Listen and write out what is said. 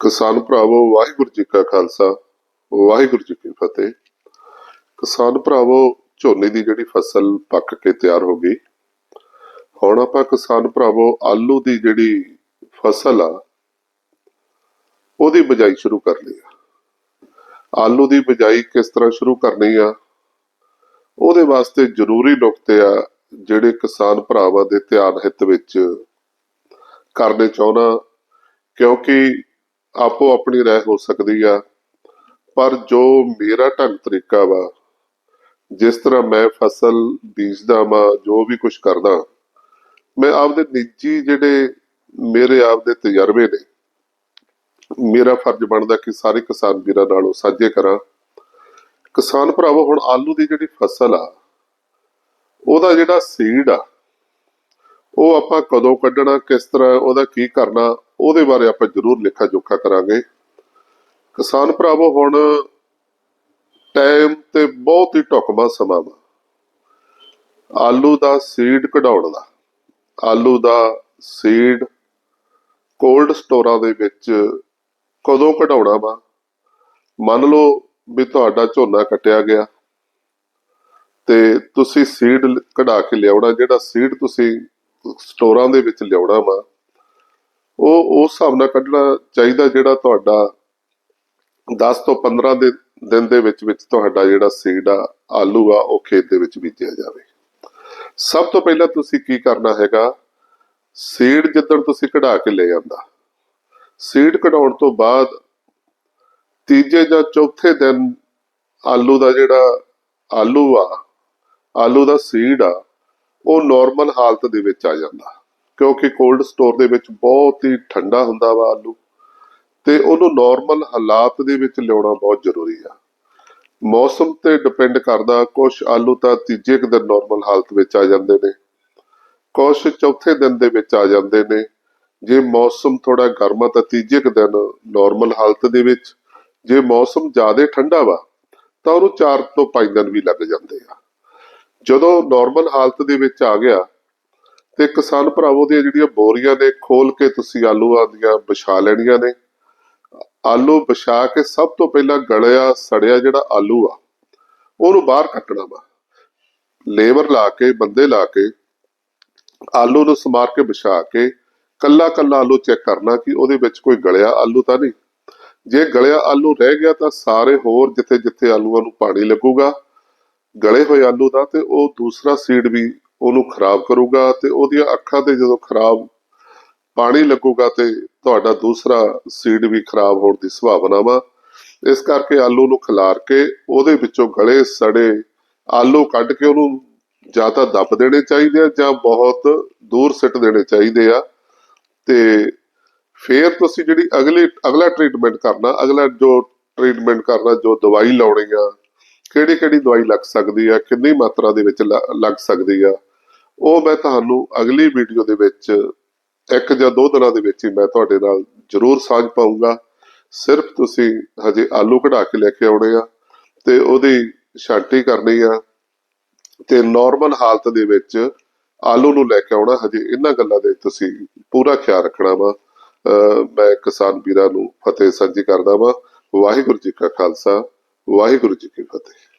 ਕਿਸਾਨ ਭਰਾਵੋ, ਵਾਹਿਗੁਰੂ ਜੀ ਕਾ ਖਾਲਸਾ, ਵਾਹਿਗੁਰੂ ਜੀ ਕੀ ਫਤਿਹ। ਕਿਸਾਨ ਭਰਾਵੋ, ਝੋਨੇ ਦੀ ਜਿਹੜੀ ਫਸਲ ਪੱਕ ਕੇ ਤਿਆਰ ਹੋ ਗਈ। ਹੁਣ ਆਪਾਂ ਕਿਸਾਨ ਭਰਾਵੋ, ਆਲੂ ਦੀ ਜਿਹੜੀ ਫਸਲ ਆ, ਉਹਦੀ ਬਜਾਈ ਸ਼ੁਰੂ ਕਰ ਲਈ ਆ। ਆਲੂ ਦੀ ਬਜਾਈ ਕਿਸ ਤਰ੍ਹਾਂ ਸ਼ੁਰੂ ਕਰਨੀ ਆ, ਉਹਦੇ ਵਾਸਤੇ ਜ਼ਰੂਰੀ ਨੁਕਤੇ ਆ ਜਿਹੜੇ ਕਿਸਾਨ ਭਰਾਵਾਂ ਦੇ ਧਿਆਨ ਹਿੱਤ ਵਿੱਚ ਕਰਨੇ ਚਾਹੁੰਦਾ, ਕਿਉਂਕਿ ਆਪੋ ਆਪਣੀ ਰਾਏ ਹੋ ਸਕਦੀ ਆ, ਪਰ ਜੋ ਮੇਰਾ ਢੰਗ ਤਰੀਕਾ ਵਾ, ਜਿਸ ਤਰ੍ਹਾਂ ਮੈਂ ਫਸਲ ਬੀਜਦਾ ਵਾਂ, ਜੋ ਵੀ ਕੁਝ ਕਰਦਾ, ਮੈਂ ਆਪਦੇ ਨਿੱਜੀ ਜਿਹੜੇ ਮੇਰੇ ਆਪਦੇ ਤਜਰਬੇ ਨੇ, ਮੇਰਾ ਫਰਜ਼ ਬਣਦਾ ਕਿ ਸਾਰੇ ਕਿਸਾਨ ਵੀਰਾਂ ਨਾਲ ਉਹ ਸਾਂਝੇ ਕਰਾਂ। ਕਿਸਾਨ ਭਰਾਵੋ, ਹੁਣ ਆਲੂ ਦੀ ਜਿਹੜੀ ਫਸਲ ਆ, ਉਹਦਾ ਜਿਹੜਾ ਸੀਡ ਆ, ਉਹ ਆਪਾਂ ਕਦੋਂ ਕੱਢਣਾ, ਕਿਸ ਤਰ੍ਹਾਂ ਉਹਦਾ ਕੀ ਕਰਨਾ ਉਹਦੇ ਬਾਰੇ ਆਪਾਂ ਜ਼ਰੂਰ ਲਿਖਾ ਜੋਖਾ ਕਰਾਂਗੇ। ਕਿਸਾਨ ਭਰਾਵੋ, ਹੁਣ ਟਾਈਮ ਤੇ ਬਹੁਤ ਹੀ ਢੁਕਵਾਂ ਸਮਾਂ ਵਾ। ਆਲੂ ਦਾ ਸੀਡ ਕਢਾਉਣ ਦਾ। ਆਲੂ ਦਾ ਸੀਡ ਕੋਲਡ ਸਟੋਰਾਂ ਦੇ ਵਿੱਚ ਕਦੋਂ ਕਢਾਉਣਾ ਵਾ? ਮੰਨ ਲਓ ਵੀ ਤੁਹਾਡਾ ਝੋਨਾ ਕੱਟਿਆ ਗਿਆ ਤੇ ਤੁਸੀਂ ਸੀਡ ਕਢਾ ਕੇ ਲਿਆਉਣਾ, ਜਿਹੜਾ ਸੀਡ ਤੁਸੀਂ ਸਟੋਰਾਂ ਦੇ ਵਿੱਚ ਲਿਆਉਣਾ ਵਾ ਉਹ ਉਸ ਹਿਸਾਬ ਨਾਲ ਕੱਢਣਾ ਚਾਹੀਦਾ ਜਿਹੜਾ ਤੁਹਾਡਾ 10 ਤੋਂ 15 ਦੇ ਦਿਨ ਦੇ ਵਿੱਚ ਵਿੱਚ ਤੁਹਾਡਾ ਜਿਹੜਾ ਸੀਡ ਆ, ਆਲੂ ਆ, ਉਹ ਖੇਤ ਦੇ ਵਿੱਚ ਬੀਜਿਆ ਜਾਵੇ। ਸਭ ਤੋਂ ਪਹਿਲਾਂ ਤੁਸੀਂ ਕੀ ਕਰਨਾ ਹੈਗਾ? ਸੀਡ ਜਿੱਦਣ ਤੁਸੀਂ ਕਢਾ ਕੇ ਲੈ ਜਾਂਦਾ ਸੀਡ ਕਢਾਉਣ ਤੋਂ ਬਾਅਦ ਤੀਜੇ ਜਾਂ ਚੌਥੇ ਦਿਨ ਆਲੂ ਦਾ ਜਿਹੜਾ ਆਲੂ ਆ, ਆਲੂ ਦਾ ਸੀਡ ਆ, ਉਹ ਨਾਰਮਲ ਹਾਲਤ ਦੇ ਵਿੱਚ ਆ ਜਾਂਦਾ। ਕਿਉਂਕਿ ਕੋਲਡ ਸਟੋਰ ਦੇ ਵਿੱਚ ਬਹੁਤ ਹੀ ਠੰਡਾ ਹੁੰਦਾ ਵਾ ਆਲੂ ਤੇ ਉਹਨੂੰ ਨਾਰਮਲ ਹਾਲਾਤ ਦੇ ਵਿੱਚ ਲਿਆਉਣਾ ਬਹੁਤ ਜ਼ਰੂਰੀ ਆ। ਮੌਸਮ ਤੇ ਡਿਪੈਂਡ ਕਰਦਾ ਕੁਝ ਆਲੂ ਤਾਂ ਤੀਜੇ ਕੁ ਦਿਨ ਨਾਰਮਲ ਹਾਲਤ ਵਿੱਚ ਆ ਜਾਂਦੇ ਨੇ ਕੁਝ ਚੌਥੇ ਦਿਨ ਦੇ ਵਿੱਚ ਆ ਜਾਂਦੇ ਨੇ। ਜੇ ਮੌਸਮ ਥੋੜਾ ਗਰਮਾ ਤਾਂ ਤੀਜੇ ਕੁ ਦਿਨ ਨਾਰਮਲ ਹਾਲਤ ਦੇ ਵਿੱਚ, ਜੇ ਮੌਸਮ ਜ਼ਿਆਦਾ ਠੰਡਾ ਵਾ ਤਾਂ ਉਹਨੂੰ 4 ਤੋਂ 5 ਦਿਨ ਵੀ ਲੱਗ ਜਾਂਦੇ ਆ। ਜਦੋਂ ਨਾਰਮਲ ਹਾਲਤ ਦੇ ਵਿੱਚ ਆ ਗਿਆ ਤੇ ਕਿਸਾਨ ਭਰਾਵੋ ਦੀਆਂ ਜਿਹੜੀਆਂ ਬੋਰੀਆਂ ਨੇ, ਖੋਲ ਕੇ ਤੁਸੀਂ ਆਲੂਆਂ ਦੀਆਂ ਵਿਛਾ ਲੈਣੀਆਂ ਨੇ। ਆਲੂ ਵਿਛਾ ਕੇ ਸਭ ਤੋਂ ਪਹਿਲਾਂ ਗਲਿਆ, ਸੜਿਆ ਜਿਹੜਾ ਆਲੂ ਆ, ਉਹਨੂੰ ਬਾਹਰ ਕੱਟਣਾ ਵਾ। ਲੇਬਰ ਲਾ ਕੇ, ਬੰਦੇ ਲਾ ਕੇ, ਆਲੂ ਨੂੰ ਸਮਾਰ ਕੇ ਵਿਛਾ ਕੇ, ਕੱਲਾ ਕੱਲਾ ਆਲੂ ਚੈੱਕ ਕਰਨਾ ਕਿ ਉਹਦੇ ਵਿੱਚ ਕੋਈ ਗਲਿਆ ਆਲੂ ਤਾਂ ਨਹੀਂ। ਜੇ ਗਲਿਆ ਆਲੂ ਰਹਿ ਗਿਆ ਤਾਂ ਸਾਰੇ ਹੋਰ ਜਿੱਥੇ ਜਿੱਥੇ ਆਲੂਆਂ ਨੂੰ ਪਾਣੀ ਲੱਗੂਗਾ, ਗਲੇ ਹੋਏ ਆਲੂ ਦਾ ਤੇ ਉਹ ਦੂਸਰਾ ਸੀਡ ਵੀ ਉਹਨੂੰ ਖਰਾਬ ਕਰੂਗਾ ਤੇ ਉਹਦੀਆਂ ਅੱਖਾਂ ਤੇ ਜਦੋਂ ਖਰਾਬ ਪਾਣੀ ਲੱਗੂਗਾ ਤੇ ਤੁਹਾਡਾ ਦੂਸਰਾ ਸੀਡ ਵੀ ਖਰਾਬ ਹੋਣ ਦੀ ਸੰਭਾਵਨਾ ਵਾ। ਇਸ ਕਰਕੇ ਆਲੂ ਨੂੰ ਖਿਲਾਰ ਕੇ ਉਹਦੇ ਵਿੱਚੋਂ ਗਲੇ ਸੜੇ ਆਲੂ ਕੱਢ ਕੇ ਉਹਨੂੰ ਜਾਂ ਤਾਂ ਦੱਬ ਦੇਣੇ ਚਾਹੀਦੇ ਆ ਜਾਂ ਬਹੁਤ ਦੂਰ ਸਿੱਟ ਦੇਣੇ ਚਾਹੀਦੇ ਆ। ਤੇ ਫੇਰ ਤੁਸੀਂ ਜਿਹੜੀ ਅਗਲੀ, ਅਗਲਾ ਟ੍ਰੀਟਮੈਂਟ ਕਰਨਾ, ਅਗਲਾ ਜੋ ਟ੍ਰੀਟਮੈਂਟ ਕਰਨਾ, ਜੋ ਦਵਾਈ ਲਾਉਣੀ ਆ ਕਿਹੜੀ ਕਿਹੜੀ ਦਵਾਈ ਲੱਗ ਸਕਦੀ ਆ, ਕਿੰਨੀ ਮਾਤਰਾ ਦੇ ਵਿੱਚ ਲੱਗ ਸਕਦੀ ਆ ਉਹ ਮੈਂ ਤੁਹਾਨੂੰ ਅਗਲੀ ਵੀਡੀਓ ਦੇ ਵਿੱਚ ਇੱਕ ਜਾਂ ਦੋ ਦਿਨਾਂ ਦੇ ਵਿੱਚ ਹੀ ਮੈਂ ਤੁਹਾਡੇ ਨਾਲ ਜ਼ਰੂਰ ਸਾਂਝ ਪਾਉਂਗਾ ਸਿਰਫ ਤੁਸੀਂ ਹਜੇ ਆਲੂ ਕਢਾ ਕੇ ਲੈ ਕੇ ਆਉਣੇ ਆ ਤੇ ਉਹਦੀ ਛਾਂਟੀ ਕਰਨੀ ਆ ਤੇ ਨਾਰਮਲ ਹਾਲਤ ਦੇ ਵਿੱਚ ਆਲੂ ਨੂੰ ਲੈ ਕੇ ਆਉਣਾ, ਹਜੇ ਇਹਨਾਂ ਗੱਲਾਂ ਦੇ ਤੁਸੀਂ ਪੂਰਾ ਖਿਆਲ ਰੱਖਣਾ ਵਾ। ਮੈਂ ਕਿਸਾਨ ਵੀਰਾਂ ਨੂੰ ਫਤਿਹ ਸਾਂਝੀ ਕਰਦਾ ਵਾ। ਵਾਹਿਗੁਰੂ ਜੀ ਕਾ ਖਾਲਸਾ, ਵਾਹਿਗੁਰੂ ਜੀ ਕੀ ਫਤਿਹ।